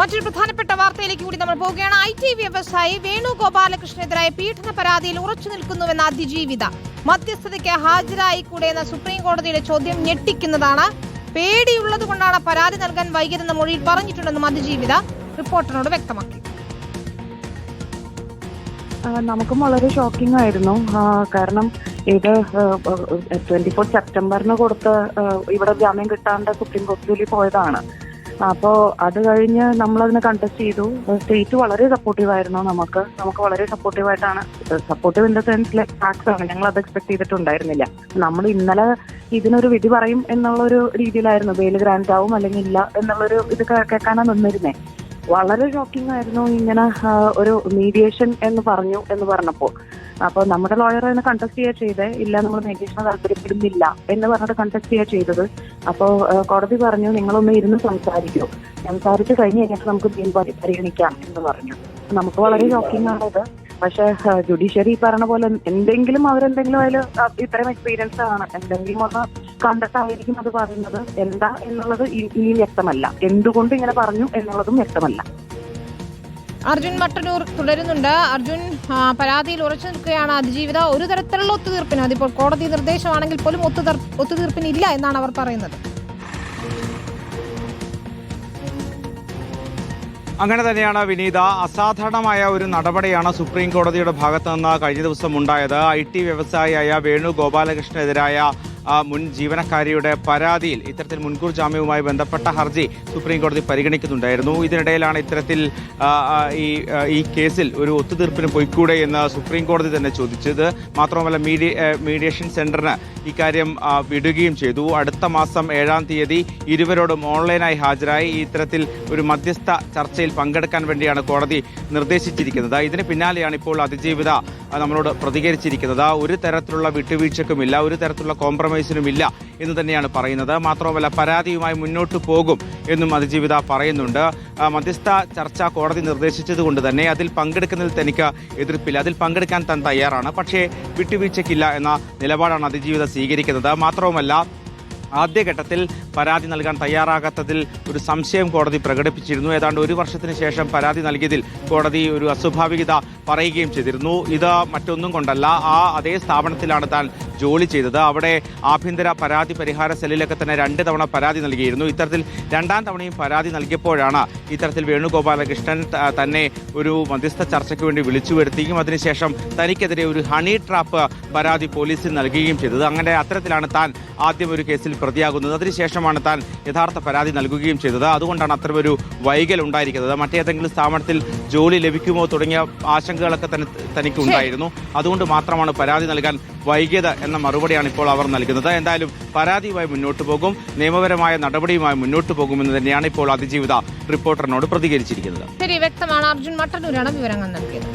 മറ്റൊരു പ്രധാനപ്പെട്ട വാർത്തയിലേക്ക് കൂടി നമ്മൾ പോവുകയാണ്. ഐ ടി വ്യവസായി വേണു ഗോപാലകൃഷ്ണനെതിരായ പീഡന പരാതിയിൽ ഉറച്ചു നിൽക്കുന്നുവെന്ന അതിജീവിത. മധ്യസ്ഥതയ്ക്ക് ഹാജരായി കൂടെയെന്ന സുപ്രീം കോടതിയുടെ ചോദ്യം ഞെട്ടിക്കുന്നതാണ്. പേടിയുള്ളത് കൊണ്ടാണ് പരാതി നൽകാൻ വൈകിയതെന്ന മൊഴിയിൽ പറഞ്ഞിട്ടുണ്ടെന്നും അതിജീവിത റിപ്പോർട്ടറിനോട് വ്യക്തമാക്കി. നമുക്കും വളരെ ഷോക്കിംഗ് ആയിരുന്നു. കാരണം ഇത് ട്വന്റി ഫോർ സെപ്റ്റംബറിന് കൊടുത്ത് ഇവിടെ ജാമ്യം കിട്ടാണ്ട് സുപ്രീം കോടതിയിൽ പോയതാണ്. അപ്പോൾ അത് കഴിഞ്ഞ് നമ്മളതിന് കണ്ടസ്റ്റ് ചെയ്തു. സ്റ്റേറ്റ് വളരെ സപ്പോർട്ടീവ് ആയിരുന്നു നമുക്ക്. നമുക്ക് വളരെ സപ്പോർട്ടീവ് ആയിട്ടാണ്. Supportive in the sense facts ആണ്. ഞങ്ങൾ അത് എക്സ്പെക്ട് ചെയ്തിട്ടുണ്ടായിരുന്നില്ല. നമ്മൾ ഇന്നലെ ഇതിനൊരു വിധി പറയും എന്നുള്ള ഒരു രീതിയിലായിരുന്നു. വെയിൽ ഗ്രാൻഡ് ആവും അല്ലെങ്കിൽ ഇല്ല എന്നുള്ളൊരു ഇത് കേൾക്കാനാണ് നിന്നിരുന്നേ. വളരെ ഷോക്കിംഗ് ആയിരുന്നു ഇങ്ങനെ ഒരു മീഡിയേഷൻ എന്ന് പറഞ്ഞു എന്ന് പറഞ്ഞപ്പോ അപ്പൊ നമ്മുടെ ലോയർ അതിനെ കണ്ടസ്റ്റ് ചെയ്യുക ചെയ്തേ. ഇല്ല നമ്മൾ മീഡിയേഷന് താല്പര്യപ്പെടുന്നില്ല എന്ന് പറഞ്ഞിട്ട് കണ്ടസ്റ്റ് ചെയ്യുക ചെയ്തത്. അപ്പോ കോടതി പറഞ്ഞു നിങ്ങളൊന്ന് ഇരുന്ന് സംസാരിക്കൂ. സംസാരിച്ച് കഴിഞ്ഞ് കഴിഞ്ഞിട്ട് നമുക്ക് ബിൽ പരി- പരിഗണിക്കാം എന്ന് പറഞ്ഞു. നമുക്ക് വളരെ ഷോക്കിംഗ് ആണത് പക്ഷെ ജുഡീഷ്യറി പറഞ്ഞ പോലെ എന്തെങ്കിലും അവരെന്തെങ്കിലും അതിൽ ഇത്രയും എക്സ്പീരിയൻസ് ആണ്. എന്തെങ്കിലും ഒന്ന് കണ്ടിട്ടായിരിക്കും അത് പറയുന്നത്. എന്താ എന്നുള്ളത് ഇനിയും വ്യക്തമല്ല. എന്തുകൊണ്ട് ഇങ്ങനെ പറഞ്ഞു എന്നുള്ളതും വ്യക്തമല്ല. അർജുൻ മട്ടന്നൂർ തുടരുന്നുണ്ട്. അർജുൻ പരാതിയിൽ ഉറച്ചു നിൽക്കുകയാണ് അതിജീവിത. ഒരു തരത്തിലുള്ള ഒത്തുതീർപ്പിന് അതിപ്പോൾ കോടതി നിർദ്ദേശമാണെങ്കിൽ പോലും ഒത്തുതീർ- ഒത്തുതീർപ്പിന് ഇല്ല എന്നാണ് അവർ പറയുന്നത്. അങ്ങനെ തന്നെയാണ് വിനീത. അസാധാരണമായ ഒരു നടപടിയാണ് സുപ്രീം കോടതിയുടെ ഭാഗത്ത് നിന്ന് കഴിഞ്ഞ ദിവസം ഉണ്ടായത്. ഐ ടി വ്യവസായിയായ വേണു ഗോപാലകൃഷ്ണനെതിരായ ആ, മുൻ ജീവനക്കാരിയുടെ പരാതിയിൽ ഇത്തരത്തിൽ മുൻകൂർ ജാമ്യവുമായി ബന്ധപ്പെട്ട ഹർജി സുപ്രീം കോടതി പരിഗണിക്കുന്നുണ്ടായിരുന്നു. ഇതിനിടയിലാണ് ഇത്തരത്തിൽ ഈ ഈ കേസിൽ ഒരു ഒത്തുതീർപ്പിന് പൊയ്ക്കൂടെ എന്ന് സുപ്രീം കോടതി തന്നെ ചോദിച്ചത്. മാത്രമല്ല മീഡിയ മീഡിയേഷൻ സെന്ററിന് ഇക്കാര്യം വിടുകയും ചെയ്തു. അടുത്ത മാസം ഏഴാം തീയതി ഇരുവരോടും ഓൺലൈനായി ഹാജരായി. ഇത്തരത്തിൽ ഒരു മധ്യസ്ഥ ചർച്ചയിൽ പങ്കെടുക്കാൻ വേണ്ടിയാണ് കോടതി നിർദ്ദേശിച്ചിരിക്കുന്നത്. ഇതിന് പിന്നാലെയാണ് ഇപ്പോൾ അതിജീവിത നമ്മളോട് പ്രതികരിച്ചിരിക്കുന്നത്. ഒരു തരത്തിലുള്ള വിട്ടുവീഴ്ചക്കുമില്ല. ഒരു തരത്തിലുള്ള കോംപ്രമൈസിനുമില്ല എന്ന് തന്നെയാണ് പറയുന്നത്. മാത്രമല്ല പരാതിയുമായി മുന്നോട്ട് പോകും എന്നും അതിജീവിത പറയുന്നുണ്ട്. മധ്യസ്ഥ ചർച്ച കോടതി നിർദ്ദേശിച്ചതുകൊണ്ട് തന്നെ അതിൽ പങ്കെടുക്കുന്നതിൽ തനിക്ക് എതിർപ്പില്ല. അതിൽ പങ്കെടുക്കാൻ താൻ തയ്യാറാണ്. പക്ഷേ വിട്ടുവീഴ്ചയ്ക്കില്ല എന്ന നിലപാടാണ് അതിജീവിത സ്വീകരിക്കുന്നത്. മാത്രവുമല്ല ആദ്യഘട്ടത്തിൽ പരാതി നൽകാൻ തയ്യാറാകാത്തതിൽ ഒരു സംശയം കോടതി പ്രകടിപ്പിച്ചിരുന്നു. ഏതാണ്ട് ഒരു വർഷത്തിന് ശേഷം പരാതി നൽകിയതിൽ കോടതി ഒരു അസ്വാഭാവികത പറയുകയും ചെയ്തിരുന്നു. ഇത് മറ്റൊന്നും കൊണ്ടല്ല. ആ അതേ സ്ഥാപനത്തിലാണ് താൻ ജോലി ചെയ്തത്. അവിടെ ആഭ്യന്തര പരാതി പരിഹാര സെല്ലിലൊക്കെ തന്നെ രണ്ട് തവണ പരാതി നൽകിയിരുന്നു. ഇത്തരത്തിൽ രണ്ടാം തവണയും പരാതി നൽകിയപ്പോഴാണ് ഇത്തരത്തിൽ വേണുഗോപാലകൃഷ്ണൻ തന്നെ ഒരു മധ്യസ്ഥ ചർച്ചയ്ക്ക് വേണ്ടി വിളിച്ചു വരുത്തുകയും അതിനുശേഷം തനിക്കെതിരെ ഒരു ഹണി ട്രാപ്പ് പരാതി പോലീസിൽ നൽകുകയും ചെയ്തത്. അങ്ങനെ അത്തരത്തിലാണ് താൻ ആദ്യം ഒരു കേസിൽ പ്രതിയാകുന്നത്. അതിനുശേഷമാണ് താൻ യഥാർത്ഥ പരാതി നൽകുകയും ചെയ്തത്. അതുകൊണ്ടാണ് അത്തരമൊരു വൈകൽ ഉണ്ടായിരിക്കുന്നത്. മറ്റേതെങ്കിലും സ്ഥാപനത്തിൽ ജോലി ലഭിക്കുമോ തുടങ്ങിയ ആശങ്കകളൊക്കെ തന്നെ തനിക്ക് ഉണ്ടായിരുന്നു അതുകൊണ്ട് മാത്രമാണ് പരാതി നൽകാൻ വൈകിയത് എന്ന മറുപടിയാണ് ഇപ്പോൾ അവർ നൽകുന്നത്. എന്തായാലും പരാതിയുമായി മുന്നോട്ട് പോകും. നിയമപരമായ നടപടിയുമായി മുന്നോട്ട് പോകുമെന്ന് തന്നെയാണ് ഇപ്പോൾ അതിജീവിത റിപ്പോർട്ടറിനോട് പ്രതികരിച്ചിരിക്കുന്നത്. ശരി വ്യക്തമാണ്. അർജുൻ മട്ടന്നൂരാണ് വിവരങ്ങൾ നൽകിയത്.